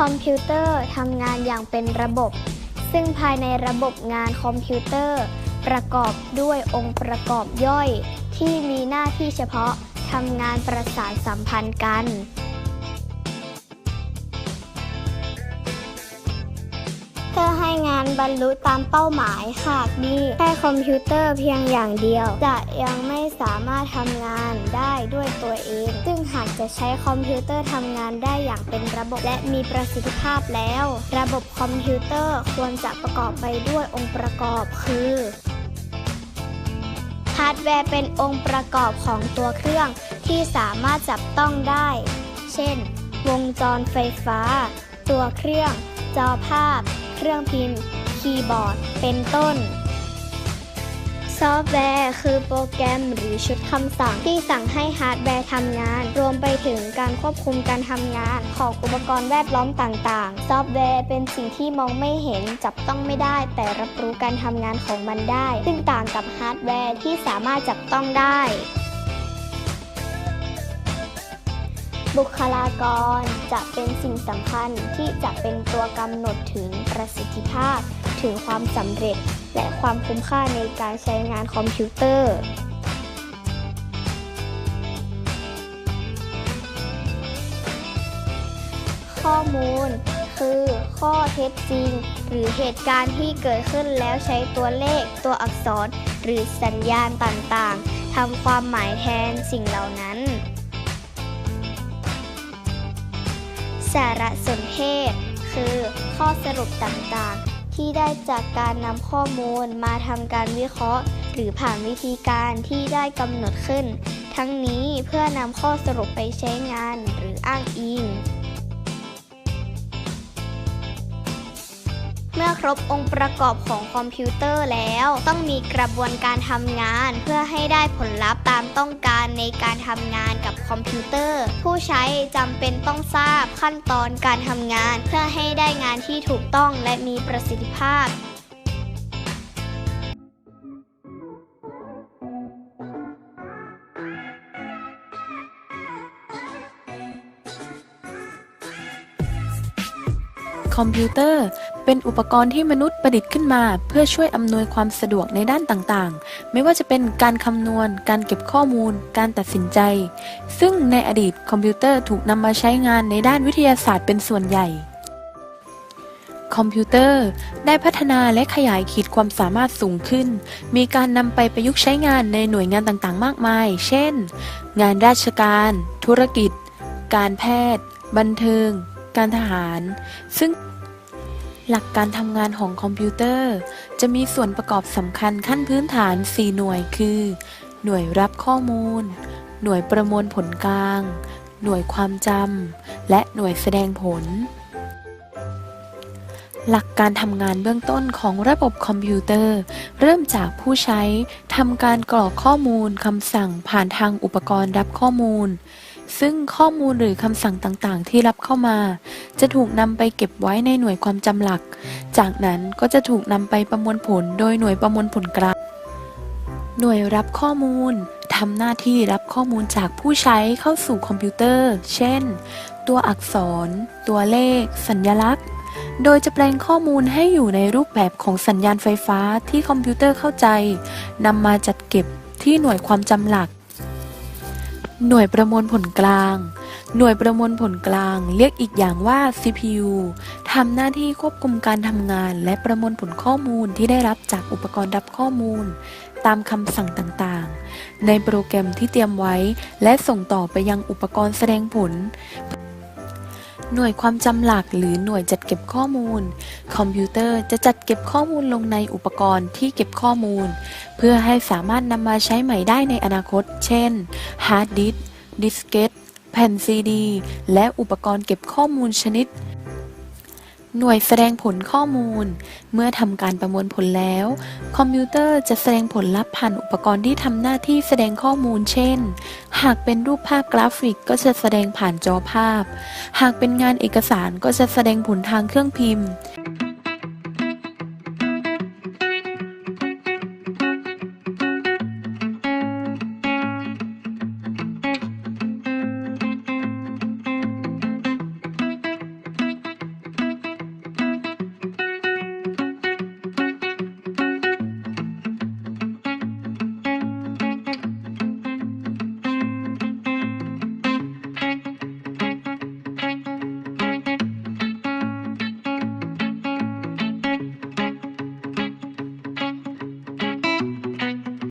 คอมพิวเตอร์ทำงานอย่างเป็นระบบ ซึ่งภายในระบบงานคอมพิวเตอร์ ประกอบด้วยองค์ประกอบย่อย ที่มีหน้าที่เฉพาะทำงานประสานสัมพันธ์กันื่อให้งานบรรลุตามเป้าหมายหากมีแค่คอมพิวเตอร์เพียงอย่างเดียว จะยังไม่สามารถทำงานได้ด้วยตัวเอง ซึ่งหากจะใช้คอมพิวเตอร์ทำงานได้อย่างเป็นระบบและมีประสิทธิภาพแล้ว ระบบคอมพิวเตอร์ควรจะประกอบไปด้วยองค์ประกอบคือฮาร์ดแวร์เป็นองค์ประกอบของตัวเครื่องที่สามารถจับต้องได้ เช่น วงจรไฟฟ้า ตัวเครื่อง จอภาพ เครื่องพิมพ์ คีย์บอร์ด เป็นต้น ซอฟต์แวร์คือโปรแกรมหรือชุดคำสั่งที่สั่งให้ฮาร์ดแวร์ทำงาน รวมไปถึงการควบคุมการทำงานของอุปกรณ์แวดล้อมต่างๆ ซอฟต์แวร์เป็นสิ่งที่มองไม่เห็นจับต้องไม่ได้ แต่รับรู้การทำงานของมันได้ ซึ่งต่างกับฮาร์ดแวร์ที่สามารถจับต้องได้ บุคลากรจะเป็นสิ่งสำคัญที่จะเป็นตัวกำหนดถึงประสิทธิภาพ ถึงความสำเร็จ และความคุ้มค่าในการใช้งานคอมพิวเตอร์ข้อมูล คือข้อเท็จจริง หรือเหตุการณ์ที่เกิดขึ้นแล้วใช้ตัวเลขตัวอักษร หรือสัญญาณต่างๆทำความหมายแทนสิ่งเหล่านั้น สารสนเทศ คือข้อสรุปต่างๆ ที่ได้จากการนำข้อมูลมาทำการวิเคราะห์ หรือผ่านวิธีการที่ได้กำหนดขึ้น ทั้งนี้เพื่อนำข้อสรุปไปใช้งานหรืออ้างอิง มื่อครบองค์ประกอบของคอมพิวเตอร์แล้ว ต้องมีกระบวนการทำงาน เพื่อให้ได้ผลลัพธ์ตามต้องการในการทำงานกับคอมพิวเตอร์ ผู้ใช้จำเป็นต้องทราบขั้นตอนการทำงาน เพื่อให้ได้งานที่ถูกต้องและมีประสิทธิภาพคอมพิวเตอร์ เป็นอุปกรณ์ที่มนุษย์ประดิษฐ์ขึ้นมา เพื่อช่วยอำนวยความสะดวกในด้านต่างๆ ไม่ว่าจะเป็นการคำนวณ การเก็บข้อมูล การตัดสินใจ ซึ่งในอดีตคอมพิวเตอร์ถูกนำมาใช้งานในด้านวิทยาศาสตร์เป็นส่วนใหญ่คอมพิวเตอร์ได้พัฒนาและขยายขีดความสามารถสูงขึ้น มีการนำไปประยุกต์ใช้งานในหน่วยงานต่างๆ มากมาย เช่น งานราชการ ธุรกิจ การแพทย์ บันเทิง การทหาร ซึ่ง หลักการทำงานของคอมพิวเตอร์ จะมีส่วนประกอบสำคัญขั้นพื้นฐาน 4 หน่วยคือ หน่วยรับข้อมูล หน่วยประมวลผลกลาง หน่วยความจำ และหน่วยแสดงผล หลักการทำงานเบื้องต้นของระบบคอมพิวเตอร์ เริ่มจากผู้ใช้ทำการกรอกข้อมูลคำสั่งผ่านทางอุปกรณ์รับข้อมูล ซึ่งข้อมูลหรือคำสั่งต่างๆ ที่รับเข้ามา จะถูกนำไปเก็บไว้ในหน่วยความจำหลัก จากนั้นก็จะถูกนำไปประมวลผลโดยหน่วยประมวลผลกลางหน่วยรับข้อมูลทำหน้าที่รับข้อมูลจากผู้ใช้เข้าสู่คอมพิวเตอร์ เช่น ตัวอักษร ตัวเลข สัญลักษณ์ โดยจะแปลงข้อมูลให้อยู่ในรูปแบบของสัญญาณไฟฟ้าที่คอมพิวเตอร์เข้าใจนำมาจัดเก็บที่หน่วยความจำหลัก หน่วยประมวลผลกลาง หน่วยประมวลผลกลาง เรียกอีกอย่างว่า CPU ทำหน้าที่ควบคุมการทำงาน และประมวลผลข้อมูลที่ได้รับจากอุปกรณ์รับข้อมูล ตามคำสั่งต่างๆ ในโปรแกรมที่เตรียมไว้ และส่งต่อไปยังอุปกรณ์แสดงผล หน่วยความจำหลักหรือหน่วยจัดเก็บข้อมูล คอมพิวเตอร์จะจัดเก็บข้อมูลลงในอุปกรณ์ที่เก็บข้อมูล เพื่อให้สามารถนำมาใช้ใหม่ได้ในอนาคต เช่นฮาร์ดดิสก์ดิสเกตแผ่นซีดี และอุปกรณ์เก็บข้อมูลชนิด หน่วยแสดงผลข้อมูล เมื่อทำการประมวลผลแล้ว คอมพิวเตอร์จะแสดงผลลัพธ์ผ่านอุปกรณ์ที่ทำหน้าที่แสดงข้อมูล เช่น หากเป็นรูปภาพกราฟิกก็จะแสดงผ่านจอภาพ หากเป็นงานเอกสารก็จะแสดงผลทางเครื่องพิมพ์